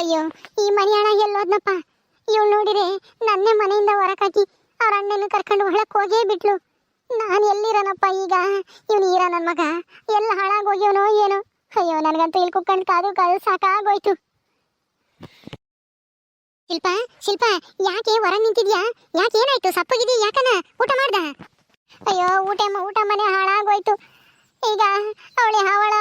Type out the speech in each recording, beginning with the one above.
ಅಯ್ಯೋ, ಈ ಮನೆ ಹಣ ಎಲ್ಲೋದ್ನಪ್ಪ. ಇವಳು ನೋಡಿದ್ರೆ ನನ್ನೇ ಮನೆಯಿಂದ ಹೊರಕಾಕಿ ಅವ್ರ ಅಣ್ಣನ ಕರ್ಕೊಂಡು ಒಳಕ್ ಹೋಗೇ ಬಿಟ್ಲು. ನಾನು ಎಲ್ಲಿರನಪ್ಪ ಈಗ? ಇವನು ಈರ ನನ್ನ ಮಗ. ಎಲ್ಲ ಹಾಳಾಗೋಗ್ಯವನೋ ಏನು? ಅಯ್ಯೋ, ನನಗಂತೂ ಇಲ್ಲಿ ಕುಕ್ಕಂಡು ಕಾದು ಕಾದು ಸಾಕಾಗೋಯ್ತು. ಶಿಲ್ಪ ಶಿಲ್ಪ, ಯಾಕೆ ಹೊರ ನಿಂತಿದ್ಯಾ? ಯಾಕೆ ಏನಾಯ್ತು? ಸಪ್ಪಗಿದಿ ಯಾಕನ? ಊಟ ಮಾಡ್ದ? ಅಯ್ಯೋ ಊಟ ಊಟ ಮನೆ ಹಾಳಾಗೋಯ್ತು. ಈಗ ಅವಳೆ ಹಾವಳ.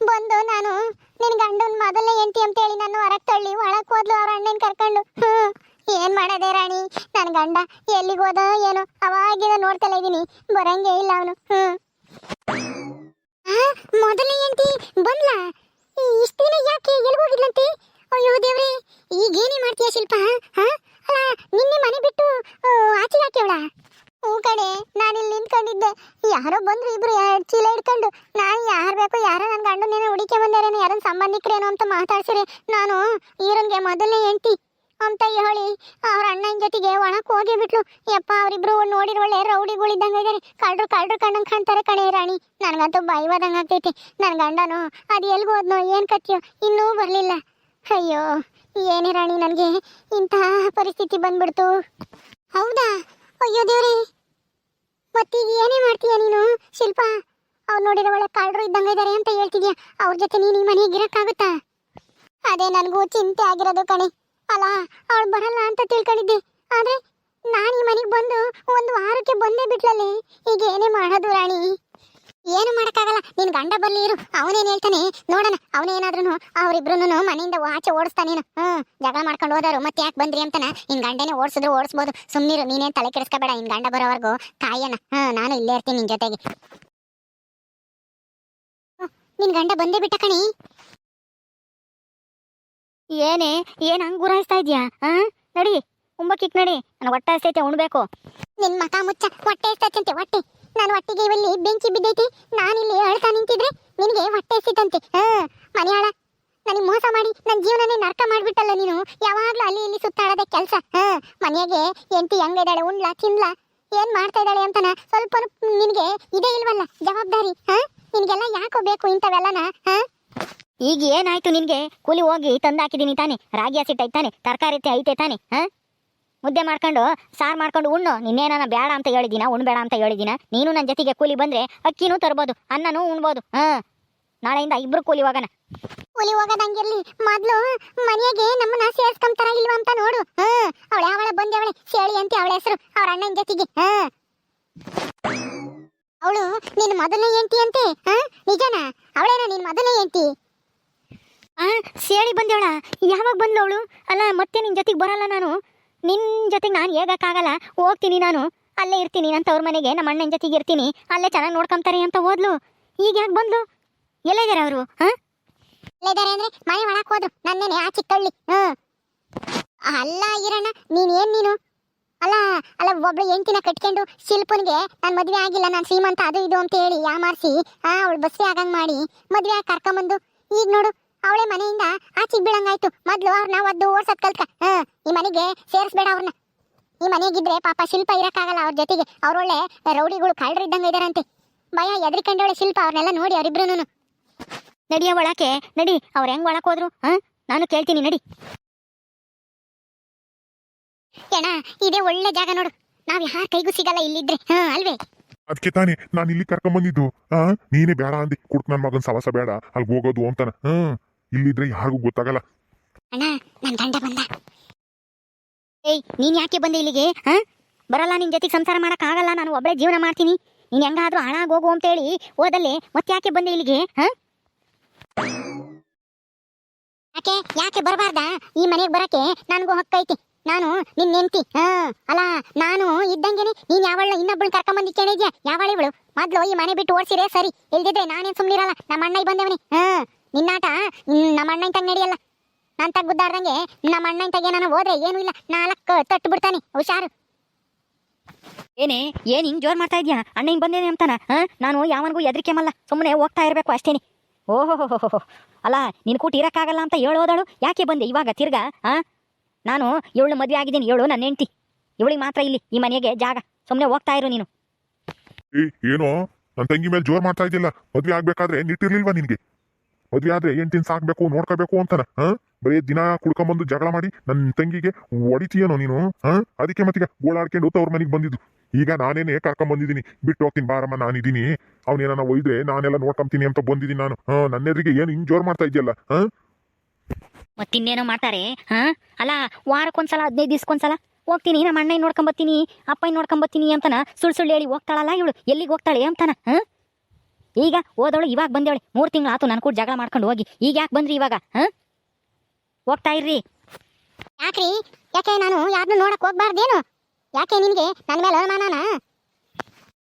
ಬಂದು ನಾನು ನಿನ್ ಗಂಡನ ಮೊದಲನೇ ಅಂತ ಹೇಳಿ ನಾನು ಹೊರಗೆ ತಳ್ಳಿ ಒಳಕ್ ಹೋದ್ಲು ಅವ್ರ ಅಣ್ಣನ ಕರ್ಕೊಂಡು. ಹ್ಮ್, ಏನ್ ಮಾಡದೆ ರಾಣಿ? ನನ್ ಗಂಡ ಎಲ್ಲಿಗೆ ಹೋದ ಏನೋ? ಅವಾಗಿಂದ ನೋಡ್ತಲೇ ಇದೀನಿ, ಬರಂಗೇ ಇಲ್ಲ ಅವನು. ಹ್ಮ್. ಮೊದಲನೇ ಹೆಂಡತಿ ಬಂದ್ಲ? ಇಷ್ಟ ದಿನ ಯಾಕೆ ಎಲ್ಲಿ ಹೋಗಿದ್ಲಂತೆ? ಅಯ್ಯೋ ದೇವ್ರೆ ಈಗ ಏನೇ ಮಾಡ್ತೀಯ ಶಿಲ್ಪ? ಹಾ? ಅಲ್ಲ, ನಿನ್ನೆ ಮನೆ ಬಿಟ್ಟು ಆಚೆ ಹಾಕ್ಯವಳ ಹ್ಞೂ ಕಡೆ ನಾನು ಇಲ್ಲಿ ನಿಂತ್ಕೊಂಡಿದ್ದೆ. ಯಾರೋ ಬಂದ್ರು ಇಬ್ರು ಚೀಲ ಹಿಡ್ಕೊಂಡು. ನಾನು ಯಾರು ಬೇಕು ಯಾರೋ ನನ್ನ ಗಂಡನೇನೋ ಹುಡುಕೆ ಬಂದಾರೇನೋ ಯಾರನ್ನ ಸಂಬಂಧಿಕರೇನೋ ಅಂತ ಮಾತಾಡ್ಸಿರಿ. ನಾನು ಈರನ್ಗೆ ಮೊದಲನೇ ಹೆಂಡತಿ ಅಂತ ಹೇಳಿ ಅವ್ರ ಅಣ್ಣನ ಜೊತೆಗೆ ಒಣಕ್ ಹೋಗಿ ಬಿಟ್ಲು. ಯಪ್ಪ, ಅವರಿಬ್ರು ನೋಡಿರೋ ಒಳ್ಳೆ ರೌಡಿಗಳಿದ್ದಂಗೆ ಇದ್ದಾರೆ ಕಳ್ಳರು ಕಳ್ಳರು ಕಣ್ಣಂಗೆ ಕಾಣ್ತಾರೆ ಕಣೆ ರಾಣಿ. ನನಗಂತೂ ಬೈವಾದಂಗೆ ಆಗ್ತೈತಿ. ನನ್ನ ಗಂಡನು ಅದು ಎಲ್ಗೆ ಹೋದ್ನೋ, ಏನು ಕತ್ತಿಯೋ, ಇನ್ನೂ ಬರಲಿಲ್ಲ. ಅಯ್ಯೋ, ಏನೇ ರಾಣಿ ನನಗೆ ಇಂತಹ ಪರಿಸ್ಥಿತಿ ಬಂದ್ಬಿಡ್ತು. ಹೌದಾ? ಅಯ್ಯೋ ದೇವ್ರೇ. ಮತ್ತೀಗ ಏನೇ ಮಾಡ್ತೀಯ ನೀನು? ಶಿಲ್ಪ ಅವ್ರು ನೋಡಿರೋ ಒಳ್ಳೆ ಕಳ್ಳರು ಇದ್ದಂಗೆ ಇದಾರೆ ಅಂತ ಹೇಳ್ತಿದ್ಯಾ? ಅವ್ರ ಜೊತೆ ನೀನು ಈ ಮನೆಗೆ ಇರಕ್ಕಾಗುತ್ತಾ? ಅದೇ ನನಗೂ ಚಿಂತೆ ಆಗಿರೋದು ಕಣೆ. ಅಲ್ಲ, ಅವಳು ಬರಲ್ಲ ಅಂತ ತಿಳ್ಕೊಂಡಿದ್ದೆ. ಆದ್ರೆ ನಾನು ಈ ಮನೆಗೆ ಬಂದು ಒಂದು ವಾರಕ್ಕೆ ಬಂದೇ ಬಿಟ್ಲಲ್ಲಿ, ಈಗ ಏನೇ ಮಾಡೋದು ರಾಣಿ? ಏನು ಮಾಡಕ್ಕಾಗಲ್ಲ. ನಿನ್ ಗಂಡ ಬರ್ಲಿ ಇರು. ಅವನೇನ್ ಹೇಳ್ತಾನೆ? ನೋಡೋಣ ಅವನೇನಾದ್ರೂ ಅವರಿಬ್ರು ಮನೆಯಿಂದ ಆಚೆ ಓಡಿಸ್ತಾನೇನು ಹ್ಮ್ ಜಗಳ ಮಾಡ್ಕೊಂಡು ಹೋದಾರು ಮತ್ತೆ ಯಾಕೆ ಬಂದ್ರಿ ಅಂತನ? ನಿನ್ ಗಂಡನೇ ಓಡಿಸಿದ್ರು ಓಡಿಸ್ಬೋದು. ಸುಮ್ನಿರು ನೀನೇನ್ ತಲೆ ಕೆಡಿಸ್ಕೋಬೇಡ. ನಿನ್ ಗಂಡ ಬರೋವರೆಗೂ. ಕಾಯನ ಹಾ ನಾನು ಇಲ್ಲೇ ಇರ್ತೀನಿ ನಿನ್ ಜೊತೆಗೆ. ನಿನ್ ಗಂಡ ಬಂದೇ ಬಿಟ್ಟ ಕಣಿ. ಏನೇ ಏನ್ ಹಂಗ್ ಗುರಾಯಿಸ್ತಾ ಇದ್ಯಾ? ಹಾ? ನಡಿ ಉಂಬಕ್ಕಿಕ್ ನಡಿ. ನನಗೆ ಹೊಟ್ಟೆ ಹಸ್ತೈತೆ ಉಣ್ಬೇಕು. ನಿನ್ ಮಕ ಮುಚ್ಚ. ಹೊಟ್ಟೆ ಎಷ್ಟಂತೆ ಹೊಟ್ಟೆ. ನಾನು ಹೊಟ್ಟೆಗೆ ಇವಲ್ಲಿ ಬೆಂಚಿ ಬಿದ್ದೈತಿ ನಾನಿಲ್ಲಿ ಅಳ್ತಾ ನಿಂತಿದ್ರೆ ನಿನಗೆ ಹೊಟ್ಟೆ ಎಸಿತಂತೆ ಮನೆಯಾಳ, ನನಗೆ ಮೋಸ ಮಾಡಿ ನನ್ನ ಜೀವನನೇ ನರ್ಕ ಮಾಡಿಬಿಟ್ಟಲ್ಲ ನೀನು. ಯಾವಾಗಲೂ ಅಲ್ಲಿ ಇಲ್ಲಿ ಸುತ್ತಾಡೋದೆ ಕೆಲಸ. ಹಾ, ಮನೆಗೆ ಎಂಟಿ ಹೆಂಗಿದ್ದಾಳೆ ಉಣ್ಲಾ, ತಿನ್ಲಾ, ಏನ್ ಮಾಡ್ತಾ ಇದ್ದಾಳೆ ಅಂತನ ಸ್ವಲ್ಪ ನಿನಗೆ ಇದೇ ಇಲ್ವಲ್ಲ, ಜವಾಬ್ದಾರಿ? ಹಾ, ನಿನಗೆಲ್ಲ ಯಾಕೋ ಬೇಕು ಇಂಥವೆಲ್ಲನ? ಹಾ? ಈಗ ಏನಾಯ್ತು ನಿನಗೆ? ಕೂಲಿ ಹೋಗಿ ತಂದು ಹಾಕಿದೀನಿ ತಾನೆ, ರಾಗಿ ಹಸಿಟ್ಟು ಐತಾನೆ ತಾನೆ ತರಕಾರಿ ಐತೆ ತಾನೆ, ಹಾ? ಮುದ್ದೆ ಮಾಡ್ಕೊಂಡು ಸಾರು ಮಾಡ್ಕೊಂಡು ಉಣ್ಣು. ನಿನ್ನೇನ ಬೇಡ ಅಂತ ಹೇಳಿದಿನ ಉಣ್ಬೇಡ ಅಂತ ಹೇಳಿದಿನ ನೀನು ನನ್ನ ಜೊತೆಗೆ ಕೂಲಿ ಬಂದ್ರೆ ಅಕ್ಕಿನೂ ತರ್ಬೋದು ಅನ್ನನೂ ಉಣ್ಬೋದು. ಹಾ. ನಾಳೆಯಿಂದ ಇಬ್ರು ಕೂಲಿ ಹೋಗೋಣ. ಕೂಲಿ ಹೋಗೋದಂಗಿರ್ಲಿ. ಮೊದ್ಲು ಮನೆಗೆ ನಮ್ಮನ್ನ ಸೇರ್ಸ್ಕೊಂತಾರ ಇಲ್ವಾ ಅಂತ ನೋಡು. ಹಾ. ಅವಳೆ ಅವಳ ಬಂದವಳೆ. ಸೇಳಿ ಅಂತ ಅವಳ ಹೆಸರು ಅವ್ರ ಅಣ್ಣನ ಜೊತೆಗೆ. ಹಾ. ಅವಳು ನಿನ್ನ ಮೊದಲನೇ ಹೆಂಡತಿ ಅಂತೆ. ಹಾ? ನಿಜನಾ? ಅವಳೇನ ನಿನ್ ಮೊದಲನೇ ಹೆಂಡತಿ? ಆ ಸೇಳಿ ಬಂದೇವಳ? ಯಾವಾಗ ಬಂದ್ಲು ಅವಳು? ಅಲ್ಲ ಮತ್ತೆ ನಿನ್ ಜೊತೆಗೆ ಬರಲ್ಲ ನಾನು? ನಿನ್ ಜೊತೆಗೆ ನಾನು ಹೇಗಕ್ಕಾಗಲ್ಲ, ಹೋಗ್ತೀನಿ ನಾನು. ಅಲ್ಲೇ ಇರ್ತೀನಿ ನನ್ನ ತವ್ರ ಮನೆಗೆ ನಮ್ಮ ಅಣ್ಣನ ಜೊತೆಗೆ ಇರ್ತೀನಿ. ಅಲ್ಲೇ ಚೆನ್ನಾಗಿ ನೋಡ್ಕೊಂತಾರೆ ಅಂತ ಓದ್ಲು ಈಗ ಯಾಕೆ ಬಂದ್ಲು? ಎಲ್ಲಿದ್ದಾರೆ ಅವರು, ಹಾಂ? ಅಂದ್ರೆ ಮನೆ ಒಳಕ್ ಹೋದ್ರು. ನನ್ನೇನೆ, ಆ ಚಿಕ್ಕಳ್ಳಿ. ಹ್ಮ್. ಅಲ್ಲ ಇರಣ್ಣ ನೀನ್ ಏನ್ ನೀನು? ಅಲ್ಲ ಅಲ್ಲ ಒಬ್ಳು ಹೆಂಡತಿನ ಕಟ್ಕೊಂಡು ಶಿಲ್ಪನ್ಗೆ ನಾನು ಮದ್ವೆ ಆಗಿಲ್ಲ, ನಾನು ಶ್ರೀಮಂತ ಅದು ಇದು ಅಂತ ಹೇಳಿ ಯಾ ಮಾರ್ಸಿ ಆ, ಅವಳು ಬಸ್ಸಿ ಆಗಂಗ್ ಮಾಡಿ ಮದ್ವೆ ಆಗಿ ಕರ್ಕೊಂಬಂದು. ಈಗ ನೋಡು ಅವಳೆ ಮನೆಯಿಂದ ಆಚೆಗೆ ಬೀಳಂಗಾಯ್ತು ಮೊದ್ಲು ಅವ್ರನ್ನ ಒದ್ದು ಓಡ್ಸತ್ ಕಲ್ತ್ಕ. ಹ, ಈ ಮನೆಗೆ ಸೇರಿಸ್ಬೇಡ ಅವ್ರನ್ನ ಈ ಮನೆಗಿದ್ರೆ ಪಾಪ ಶಿಲ್ಪ ಇರಕ್ಕಾಗಲ್ಲ ಅವ್ರ ಜೊತೆಗೆ. ಅವ್ರೊಳ್ಳೆ ರೌಡಿಗಳು ಕಳ್ರು ಇದ್ದಂಗ ಇದಾರಂತೆ. ಭಯ ಎದ್ರಿಕೊಂಡವಳೆ ಶಿಲ್ಪ ಅವ್ರನ್ನೆಲ್ಲ ನೋಡಿ ಅವರಿಬ್ರು ನಡಿಯ ಒಳಕ್ಕೆ. ನಡಿ, ಅವ್ರ ಹೆಂಗ್ ಒಳಕ್ ಹೋದ್ರು? ಹ, ನಾನು ಕೇಳ್ತೀನಿ, ನಡಿ. ಏಣ ಇದೇ ಒಳ್ಳೆ ಜಾಗ ನೋಡು. ನಾವ್ ಯಾರ ಕೈಗೂ ಸಿಗಲ್ಲ ಇಲ್ಲಿದ್ರೆ. ಹ, ಅಲ್ವೇ? ಅದಕ್ಕೆ ತಾನೇ ನಾನು ಇಲ್ಲಿ ಕರ್ಕೊಂಬಂದಿದ್ದು. ಆ ನೀನೇ ಬೇಡ ಅಂದಿ. ಕುಡ್ಕ ನನ್ ಮಗನ್ ಸವಾಸ ಬೇಡ ಅಲ್ಲಿ ಹೋಗೋದು ಅಂತಾನ. ಹ್ಮ್. ಇಲ್ಲಿದ್ರೆ ಯಾರಿಗೂ ಗೊತ್ತಾಗಲ್ಲ. ನನ್ ಯಾಕೆ ಬಂದೆ ಇಲ್ಲಿಗೆ, ಹ? ಬರಲ್ಲ, ನಿನ್ ಜೊತೆ ಸಂಸಾರ ಮಾಡಕ್ ಆಗಲ್ಲ, ನಾನು ಒಬ್ಬಳೇ ಜೀವನ ಮಾಡ್ತೀನಿ. ನೀನ್ ಹೆಂಗಾದ್ರೂ ಹಣ ಹೋಗು ಅಂತ ಹೇಳಿ ಹೋದಲ್ಲೇ, ಮತ್ತೆ ಯಾಕೆ ಬಂದೆ ಇಲ್ಲಿಗೆ ಯಾಕೆ ಯಾಕೆ ಬರಬಾರ್ದ? ಈ ಮನೆಗೆ ಬರಕ್ಕೆ ನನಗೂ ಹಕ್ಕೈತಿ. ನಾನು ನಿನ್ ನೆಂತಿ ಹ? ಅಲ್ಲ, ನಾನು ಇದ್ದಂಗೆನೆ ನೀನ್ ಯಾವಳ ಇನ್ನೊಬ್ಬಳು ಕರ್ಕೊಂಬಂದಿ ಕೇಳಿದ್ಯಾ? ಯಾವಳ ಇವಳು? ಮೊದ್ಲು ಈ ಮನೆ ಬಿಟ್ಟು ಓಡಿಸಿರೇ ಸರಿ, ಇಲ್ದಿದ್ರೆ ನಾನೇನ್ ಸುಮ್ನಿರಲ್ಲ? ನಮ್ಮ ಅಣ್ಣ ಬಂದವನೇ, ಹ? ನಿನ್ನಾಟ ನಮ್ಮ ಅಣ್ಣ ಇಂತಾಗ ನಡೆಯಲ್ಲ. ನಾನ್ ತಗ್ ಗುದ್ದಾಡ್ದಂಗೆ ನಮ್ಮ ಅಣ್ಣ ಇಂತಾಗ ಏನಾನ ಹೋದ್ರೆ ಏನು ಇಲ್ಲ. ನಾಲ್ಕು ತಟ್ಟು ಬಿಡ್ತಾನೆ ಹುಷಾರು. ಏನೇ ಏನ್ ಹಿಂಗ್ ಜೋರ್ ಮಾಡ್ತಾ ಇದೀಯಾ? ಅಣ್ಣ ಹಿಂಗ್ ಬಂದೇನೆ ಅಂತಾನ? ಹಾ? ನಾನು ಯಾವನಿಗೂ ಎದ್ರಿಕೆ ಮಲ್ಲ ಸುಮ್ಮನೆ ಹೋಗ್ತಾ ಇರಬೇಕು ಅಷ್ಟೇನೆ. ಓಹೋ ಅಲ್ಲ ನಿನ್ ಕೂಟ ಇರಕ್ಕಾಗಲ್ಲ ಅಂತ ಹೇಳೋದಳು ಯಾಕೆ ಬಂದೆ ಇವಾಗ ತಿರ್ಗಾ ಹಾ? ನಾನು ಇವಳು ಮದ್ವೆ ಆಗಿದ್ದೀನಿ ಇವಳು ನನ್ನ ಹೆಂಡ್ತಿ. ಇವಳಿಗೆ ಮಾತ್ರ ಇಲ್ಲಿ ಈ ಮನೆಗೆ ಜಾಗ. ಸುಮ್ಮನೆ ಹೋಗ್ತಾ ಇರು ನೀನು. ಏ ಏನೋ? ನನ್ನ ತಂಗಿ ಮೇಲೆ ಜೋರ್ ಮಾಡ್ತಾ ಇದ್ದಿಲ್ಲ ಮದ್ವೆ ಆಗ್ಬೇಕಾದ್ರೆ ನಿಟ್ಟಿರ್ಲಿಲ್ವಾ ನಿನ್ಗೆ? ಮದ್ವೆ ಆದ್ರೆ ಎಂಟಿನ ಸಾಕ್ಬೇಕು ನೋಡ್ಕೋಬೇಕು ಅಂತಾನ, ಹ? ಬರೀ ದಿನ ಕುಡ್ಕೊಂಬಂದು ಜಗಳ ಮಾಡಿ ನನ್ನ ತಂಗಿಗೆ ಒಡಿತೀಯನೋ ನೀನು, ಹಾ? ಅದಕ್ಕೆ ಮತ್ತೆ ಗೋಳಾಡ್ಕೊಂಡು ತವ್ರ ಮನೆಗೆ ಬಂದಿದ್ದು. ಈಗ ನಾನೇನೆ ಕರ್ಕೊಂಡ್ ಬಂದಿದ್ದೀನಿ. ಬಿಟ್ಟು ಹೋಗ್ತೀನಿ ಬಾರಮ್ಮ, ನಾನಿದ್ದೀನಿ. ಅವನೇನ ಒಯ್ದ್ರೆ ನಾನೆಲ್ಲ ನೋಡ್ಕೊಂತೀನಿ ಅಂತ ಬಂದಿದ್ದೀನಿ ನಾನು. ಹಾ, ನನ್ನೆದ್ರಿಗೆ ಏನು ಹಿಂಗ್ ಜೋರ್ ಮಾಡ್ತಾ ಇದೆಯಲ್ಲ ಹಾ? ಮತ್ತಿನ್ನೇನೋ ಮಾಡ್ತಾರೆ, ಹಾ? ಅಲ್ಲ, ವಾರಕ್ಕೊಂದ್ಸಲ, ಹದಿನೈದು ದಿವ್ಸಕ್ಕೊಂದ್ಸಲ? ಹೋಗ್ತೀನಿ, ನಮ್ಮ ಅಣ್ಣ ನೋಡ್ಕೊಂಬತ್ತೀನಿ ಅಪ್ಪ ನೋಡ್ಕೊಂಬತ್ತೀನಿ ಅಂತನ ಸುಳ್ಳು ಸುಳ್ಳು ಹೇಳಿ ಹೋಗ್ತಾಳಲ್ಲ ಇವಳು? ಎಲ್ಲಿಗೆ ಹೋಗ್ತಾಳೆ ಅಂತಾನ, ಹಾ? ಈಗ ಓದವಳು ಇವಾಗ ಬಂದೇವಳೆ. ಮೂರು ತಿಂಗಳು ಆತು ನಾನು ಕೂಡ ಜಗಳ ಮಾಡ್ಕೊಂಡು ಹೋಗಿ. ಈಗ ಯಾಕೆ ಬಂದ್ರಿ ಇವಾಗ? ಹಾ? ಹೋಗ್ತಾ ಇರ್ರಿ. ಯಾಕ್ರಿ? ಯಾಕೆ ನಾನು ಯಾರನ್ನು ನೋಡಕ್ ಹೋಗ್ಬಾರ್ದೇನು? ಯಾಕೆ ನಿನಗೆ ನನ್ನ ಮೇಲೆ ಅನುಮಾನನಾ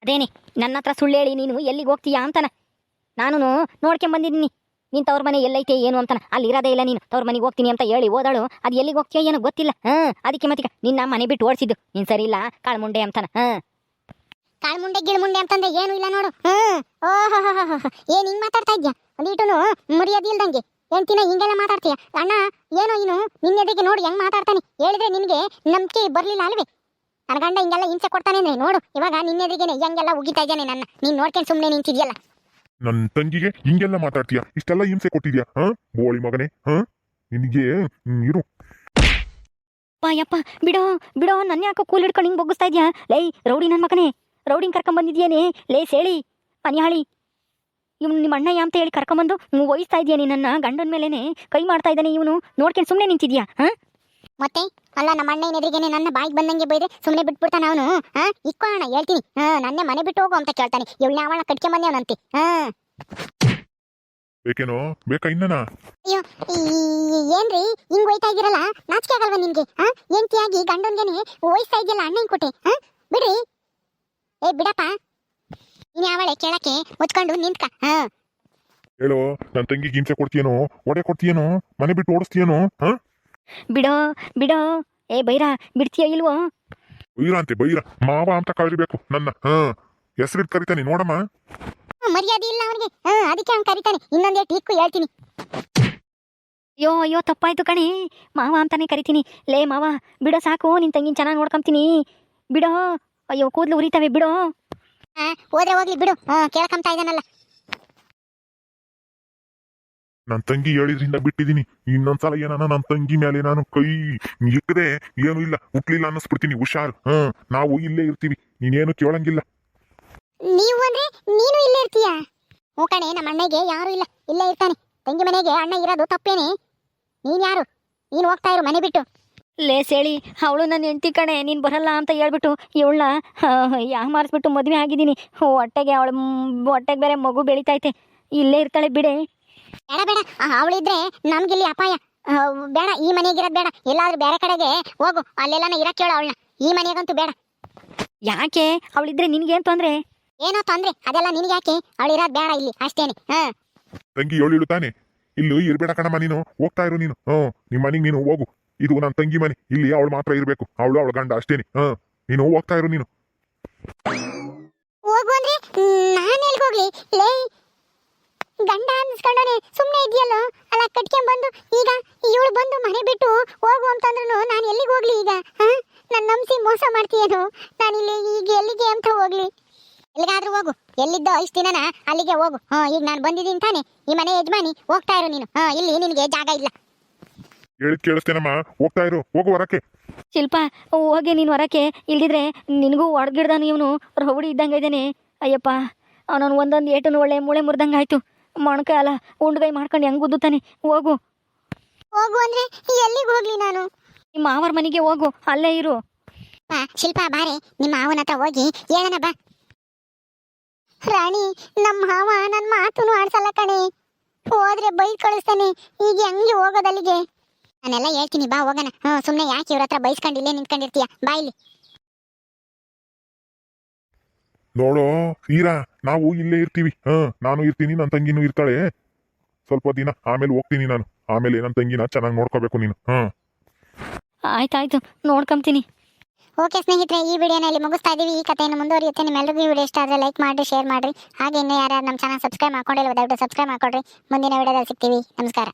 ಅದೇನೆ ನನ್ನ ಹತ್ರ ಸುಳ್ಳು ಹೇಳಿ ನೀನು ಎಲ್ಲಿಗೆ ಹೋಗ್ತೀಯಾ ಅಂತಾನ. ನಾನು ನೋಡ್ಕೊಂಬಂದಿದ್ದೀನಿ ನೀನು ತವ್ರ ಮನೆ ಎಲ್ಲೈತೆ ಏನು ಅಂತಾನೆ. ಅಲ್ಲಿ ಇರೋದೇ ಇಲ್ಲ ನೀನು. ತವ್ರ ಮನೆಗೆ ಹೋಗ್ತೀನಿ ಅಂತ ಹೇಳಿ ಓದಾಳು ಅದು ಎಲ್ಲಿಗೆ ಹೋಗ್ತೀಯ ಏನೋ ಗೊತ್ತಿಲ್ಲ. ಹಾಂ ಅದಕ್ಕೆ ಮತ್ತೆ ನಿನ್ನ ಮನೆ ಬಿಟ್ಟು ಓಡಿಸಿದ್ದು. ನೀನು ಸರಿ ಇಲ್ಲ ಕಾಳ್ಮುಂಡೆ ಅಂತಾನೆ. ಹಾಂ. ಕಾಳ್ಮುಂಡೆ ಗಿಳ್ಮುಂಡೆ ಅಂತಂದ್ರೆ ಏನು ಇಲ್ಲ ನೋಡು. ಹ್ಮ್. ಓಹೋ ಏನ್ ಹಿಂಗ್ ಮಾತಾಡ್ತಾ ಇದ್ಯಾ? ಒಂದೀಟುನು ಮರ್ಯಾದೆ ಇಲ್ದಂಗೆ ಹೆಂಡ್ತಿನ ಹಿಂಗೆಲ್ಲ ಮಾತಾಡ್ತೀಯ? ಅಣ್ಣ ಏನೋ ಇನ್ನು ನಿನ್ನೆದಕ್ಕೆ ನೋಡಿ ಹೆಂಗ್ ಮಾತಾಡ್ತಾನೆ. ಹೇಳಿದ್ರೆ ನಿನ್ಗೆ ನಂಬಿಕೆ ಬರ್ಲಿಲ್ಲ ಅಲ್ವೇ? ನನ್ನ ಗಂಡ ಹಿಂಗೆಲ್ಲ ಹಿಂಸೆ ಕೊಡ್ತಾನೆ ಅಂದ್ರೆ ನೋಡು ಇವಾಗ ನಿನ್ನೆದಿಗೆನೆ ಹೆಂಗೆಲ್ಲ ಉಗಿತಾ ಇದ್ದಾನೆ ನನ್ನ. ನೀನ್ ನೋಡ್ಕೊಂಡು ಸುಮ್ಮನೆ ನಿಂತಿದ್ಯಲ್ಲ? ನನ್ನ ತಂಗಿಗೆ ಹಿಂಗೆಲ್ಲ ಮಾತಾಡ್ತೀಯ? ಇಷ್ಟೆಲ್ಲ ಹಿಂಸೆ ಕೊಟ್ಟಿದ್ಯಾ? ಹಾ? ಬೋಳಿ ಮಗನೇ ಹಾ? ನಿನಗೆ ಇರು ಅಪ್ಪ ಯಪ್ಪ ಬಿಡೋ ಬಿಡೋ ನನ್ನ ಯಾಕೋ ಕೂಲ್ ಹಿಡ್ಕೊಂಡು ಹಿಂಗೆ ಬೊಗ್ಗಿಸ್ತಾ ಇದೆಯಾ? ಲೈ ರೌಡಿ ನನ್ನ ಮಗನೇ. ರೌಡಿನ ಕರ್ಕೊಂಬಂದಿದ್ಯೇನೆ ಲೇಸ್ ಹೇಳಿ ಪನಿಹಾಳಿ ಇವನು ನಿಮ್ಮ ಅಣ್ಣ ಅಂತ ಹೇಳಿ ಕರ್ಕೊಂಬಂದು ನೀವು ಒಯ್ಸ್ತಾ ಇದೆಯಾ ನನ್ನ ಗಂಡನ ಮೇಲೇನೆ? ಕೈ ಮಾಡ್ತಾ ಇದ್ದಾನೆ ಇವನು. ನೋಡ್ಕೊಂಡು ಸುಮ್ಮನೆ ನಿಂತಿದ್ಯಾ ಹಾಂ? ಮತ್ತೆ? ಅಲ್ಲ ನಮ್ಮ ಅಣ್ಣ ಎದುರಿಗೆನೆ ನನ್ನ ಬಾಯಿಗೆ ಬಂದಂಗೆ ಬೈದೆ ಸುಮ್ಮನೆ ಬಿಟ್ಬಿಡ್ತಾನ ಅವನು ಹಾ? ಇಕ್ಕೋ ಅಣ್ಣ ಹೇಳ್ತೀನಿ. ಹಾ ನನ್ನೇ ಮನೆ ಬಿಟ್ಟು ಹೋಗು ಅಂತ ಕೇಳ್ತಾನೆ. ಇವಳನ್ನ ಅವಳ ಕಟ್ಕೊಂಬಂದೇವನಂತೆ ಹಾ? ಬೇಕೇನೋ? ಬೇಕಾ ಇನ್ನನ? ಅಯ್ಯೋ ಈ- ಏನ್ರಿ? ಹಿಂಗ್ ಒಯ್ತಾ ಇದ್ದೀರಲ್ಲ ನಾಚಿಕೆ ಆಗಲ್ವಾ ನಿಮ್ಗೆ ಹಾ? ಎಂತಿಯಾಗಿ ಗಂಡನ್ಗೆನೆ ಒಯ್ಸ್ತಾ ಇದೆಯಲ್ಲ ಅಣ್ಣನ್ ಕೊಟ್ಟೆ ಹಾ? ಬಿಡ್ರಿ. ಏ ಬಿಡಪ್ಪ. ನೀನ್ ಯಾವಳೆ ಕೇಳಕ್ಕೆ. ಮುಚ್ಕೊಂಡು ನಿಂತ್ಕ. ಹಾ. ಹೇಳು ನನ್ನ ತಂಗಿ ಹಿಂಸೆ ಕೊಡ್ತೀಯನೋ? ಒಡೆ ಕೊಡ್ತೀಯನೋ? ಮನೆ ಬಿಟ್ಟು ಓಡಿಸ್ತೀಯನೋ? ಹಾ? ಬಿಡೋ ಬಿಡೋ. ಏ ಬೈರಾ ಬಿಡ್ತೀಯ ಇಲ್ವೋ? ಬೈರ ಅಂತೆ ಬೈರ. ಮಾವ ಅಂತ ಕರಿಬೇಕು ನನ್ನ. ಹಾ. ಹೆಸರಿಟ್ಟು ಕರಿತಾನೆ ನೋಡಮ್ಮ. ಹ್ಮ್, ಮರ್ಯಾದೆ ಇಲ್ಲ ಅವನಿಗೆ. ಹಾ ಅದಕ್ಕೆ ಅವ್ನು ಕರಿತಾನೆ. ಇನ್ನೊಂದೇ ಟೀಕು ಹೇಳ್ತೀನಿ. ಅಯ್ಯೋ ಅಯ್ಯೋ ತಪ್ಪಾಯ್ತು ಕಣೆ. ಮಾವ ಅಂತಾನೆ ಕರಿತೀನಿ. ಲೇ ಮಾವ ಬಿಡೋ ಸಾಕು. ನಿನ್ ತಂಗಿನ ಚೆನ್ನಾಗಿ ನೋಡ್ಕೊಂತೀನಿ. ಬಿಡೋ. ಅಯ್ಯೋ ಕೂದಲು ಉರಿತವೆ ಬಿಡು. ಹಾ ಹೋದ್ರೆ ಹೋಗ್ಲಿ ಬಿಡು. ಹಾ ಇದನ್ನಲ್ಲ ಇದ್ದಾನಲ್ಲ. ನನ್ನ ತಂಗಿ ಹೇಳಿದ್ರಿಂದ ಬಿಟ್ಟಿದ್ದೀನಿ. ಇನ್ನೊಂದ್ಸಲ ಏನಾನ ನನ್ನ ತಂಗಿ ಮೇಲೆ ನಾನು ಕೈ ಇಕ್ಕದೆ ಏನು ಇಲ್ಲ. ಹುಟ್ಲಿಲ್ಲ ಅನ್ನಿಸ್ಬಿಡ್ತೀನಿ ಹುಷಾರ್. ಹಾ ನಾವು ಇಲ್ಲೇ ಇರ್ತೀವಿ. ನೀನೇನು ಕೇಳಂಗಿಲ್ಲ. ನೀವು ಅಂದ್ರೆ ನೀನು ಇಲ್ಲೇ ಇರ್ತೀಯಾ? ಹ್ಞೂ ಕಣೆ ನಮ್ಮ ಅಣ್ಣಗೆ ಯಾರು ಇಲ್ಲ. ಇಲ್ಲೇ ಇರ್ತಾನೆ. ತಂಗಿ ಮನೆಗೆ ಅಣ್ಣ ಇರೋದು ತಪ್ಪೇನೆ. ನೀನ್ ಯಾರು? ನೀನು ಹೋಗ್ತಾ ಇರು ಮನೆ ಬಿಟ್ಟು. ಲೇ ಸೇಳಿ ಅವಳು ನನ್ನ ಹೆಂಡತಿ ಕಣೆ ನೀನು ಬರಲ್ಲ ಅಂತ ಹೇಳ್ಬಿಟ್ಟು ಇವಳನ್ನ ಯಾ ಮಾರಿಸ್ಬಿಟ್ಟು ಮದುವೆ ಆಗಿದ್ದೀನಿ. ಹೊಟ್ಟೆಗೆ ಅವಳ ಹೊಟ್ಟೆಗೆ ಬೇರೆ ಮಗು ಬೆಳಿತೈತೆ. ಇಲ್ಲೇ ಇರ್ತಾಳೆ ಬಿಡೆ. ಬೇಡ ಬೇಡ. ಅವಳಿದ್ರೆ ನಮ್ಗಿಲ್ಲಿ ಅಪಾಯ. ಬೇಡ ಈ ಮನೆಗೆ ಇರೋದು ಬೇಡ. ಎಲ್ಲಾದ್ರೂ ಬೇರೆ ಕಡೆಗೆ ಹೋಗು. ಅಲ್ಲೆಲ್ಲನ ಇರಕ್ಕೆ ಹೇಳು ಅವಳನ್ನ ಈ ಮನೆಗಂತೂ ಬೇಡ. ಯಾಕೆ? ಅವಳಿದ್ರೆ ನಿನಗೇನು ತೊಂದರೆ? ಏನೋ ತೊಂದ್ರೆ. ಅದೆಲ್ಲ ನಿನಗೆ ಯಾಕೆ? ಅವಳಿರೋದು ಇರೋದು ಬೇಡ ಇಲ್ಲಿ. ಅಷ್ಟೇನೆ. ಹಾಂ. ತಂಗಿ ಹೇಳಿಳು ತಾನೆ. ಇಲ್ಲೂ ಇರ್ಬೇಡ ಕಣಮ್ಮ ನೀನು. ಹೋಗ್ತಾ ಇರು ನೀನು. ಹ್ಞೂ ನಿಮ್ಮ ಮನೆಗೆ ನೀನು ಹೋಗು. ಇದು ನನ್ನ ತಂಗಿ ಮನೆ. ಇಲ್ಲಿ ಅವಳು ಮಾತ್ರ ಇರಬೇಕು. ಅವಳು ಅವಳ ಗಂಡ ಅಷ್ಟೇನೆ. ಹಾ, ನೀನು ಹೋಗ್ತಾ ಇರು ನೀನು. ಹೋಗು ಅಂದ್ರೆ ನಾನು ಎಲ್ಲಿ ಹೋಗ್ಲಿ? ಲೇ, ಗಂಡ ಅನ್ಸ್ಕೊಂಡೋನೆ ಸುಮ್ಮನೆ ಇದೆಯಲ್ಲ? ಅಲ್ಲ, ಕಟ್ಕೊಂಡ್ ಬಂದು ಈಗ ಇವಳು ಬಂದು ಮನೆ ಬಿಟ್ಟು ಹೋಗು ಅಂತಂದ್ರು ನಾನು ಎಲ್ಲಿಗೆ ಹೋಗ್ಲಿ ಈಗ? ಹಾ ನನ್ನ ನಂಬಿಸಿ ಮೋಸ ಮಾಡ್ತೀಯೇನು? ನಾನು ಇಲ್ಲಿ ಈಗ ಎಲ್ಲಿಗೆ ಅಂತ ಹೋಗ್ಲಿ. ಎಲ್ಲಿಗಾದ್ರೂ ಹೋಗು. ಎಲ್ಲಿದ್ದೋ ಇಷ್ಟು ದಿನನ ಅಲ್ಲಿಗೆ ಹೋಗು. ಹಾ, ಈಗ ನಾನು ಬಂದಿದ್ದೀನಿ ತಾನೆ. ಈ ಮನೆ ಯಜಮಾನಿ, ಹೋಗ್ತಾ ಇರು ನೀನು. ಹಾ, ಇಲ್ಲಿ ನಿನಗೆ ಜಾಗ ಇಲ್ಲ. ಹೇಳಿದ್ ಕೇಳಿಸ್ತೇನಮ್ಮ. ಹೋಗ್ತಾ ಇರು. ಹೋಗು ಹೊರಕ್ಕೆ ಶಿಲ್ಪ ಹೋಗಿ ನೀನು ಹೊರಕ್ಕೆ ಇಲ್ದಿದ್ರೆ ನಿನಗೂ ಒಡಗಿಡ್ದಾನು ಇವನು. ರೌಡಿ ಇದ್ದಂಗ ಇದ್ದಾನೆ. ಅಯ್ಯಪ್ಪ ಅವನ ಒಂದೊಂದು ಏಟು ಒಳ್ಳೆ ಮೂಳೆ ಮುರಿದಂಗೆ ಆಯ್ತು. ಮೊಣಕಾಲ ಅಲ್ಲ ಉಂಡ್ಗೈ ಮಾಡ್ಕೊಂಡು ಹೆಂಗ್ ಗುದ್ದುತ್ತಾನೆ ಹೋಗು. ಹೋಗು ಅಂದ್ರೆ ಎಲ್ಲಿಗೆ ಹೋಗ್ಲಿ ನಾನು? ನಿಮ್ಮ ಮಾವರ ಮನೆಗೆ ಹೋಗು. ಅಲ್ಲೇ ಇರು. ಬಾ ಶಿಲ್ಪ ಬಾರೆ. ನಿಮ್ಮ ಮಾವನ ಹತ್ರ ಹೋಗಿ ಏನನ ಬಾ. ರಾಣಿ ನಮ್ಮ ಮಾವ ನನ್ನ ಮಾತು ಆಡ್ಸಲ್ಲ ಕಣೆ. ಹೋದ್ರೆ ಬೈಕ್ ಕಳಿಸ್ತಾನೆ. ಈಗ ಹೆಂಗೆ ಹೋಗೋದಲ್ಲಿಗೆ ನಾನೆಲ್ಲ ಹೇಳ್ತೀನಿ ಬಾ ಹೋಗೋಣ. ಹ್ಞೂ ಸುಮ್ಮನೆ ಯಾಕೆ ಇವ್ರ ಹತ್ರ ಬೈಸ್ಕೊಂಡು ಇಲ್ಲೇ ನಿಂತ್ಕೊಂಡಿರ್ತೀಯ? ಬಾ ಇಲ್ಲಿ. ನೋಡೋ ಈರಾ ನಾವು ಇಲ್ಲೇ ಇರ್ತೀವಿ. ಹಾ ನಾನು ಇರ್ತೀನಿ ನನ್ನ ತಂಗಿನೂ ಇರ್ತಾಳೆ. ಸ್ವಲ್ಪ ದಿನ ಆಮೇಲೆ ಹೋಗ್ತೀನಿ ನಾನು. ಆಮೇಲೆ ನನ್ನ ತಂಗಿನ ಚೆನ್ನಾಗಿ ನೋಡ್ಕೋಬೇಕು ನೀನು. ಹಾ ಆಯ್ತಾಯ್ತು ನೋಡ್ಕೊಂತೀನಿ. ಓಕೆ ಸ್ನೇಹಿತರೆ ಈ ವಿಡಿಯೋನ ಇಲ್ಲಿ ಮುಗಿಸ್ತಾ ಇದ್ದೀವಿ ಈ ಕಥೆಯನ್ನು ಮುಂದುವರಿಯುತ್ತೆ. ನಿಮ್ಮೆಲ್ಲರಿಗೂ ಈ ವಿಡಿಯೋ ಇಷ್ಟ ಆದರೆ ಲೈಕ್ ಮಾಡಿ ಶೇರ್ ಮಾಡಿರಿ. ಹಾಗೆ ಇನ್ನೂ ಯಾರ್ಯಾರು ನಮ್ಮ ಚಾನಲ್ ಸಬ್ಸ್ಕ್ರೈಬ್ ಮಾಡ್ಕೊಂಡಿಲ್ಲ ದಯವಿಟ್ಟು ಸಬ್ಸ್ಕ್ರೈಬ್ ಮಾಡ್ಕೊಡ್ರಿ. ಮುಂದಿನ ವಿಡಿಯೋದಲ್ಲಿ ಸಿಗ್ತೀವಿ. ನಮಸ್ಕಾರ.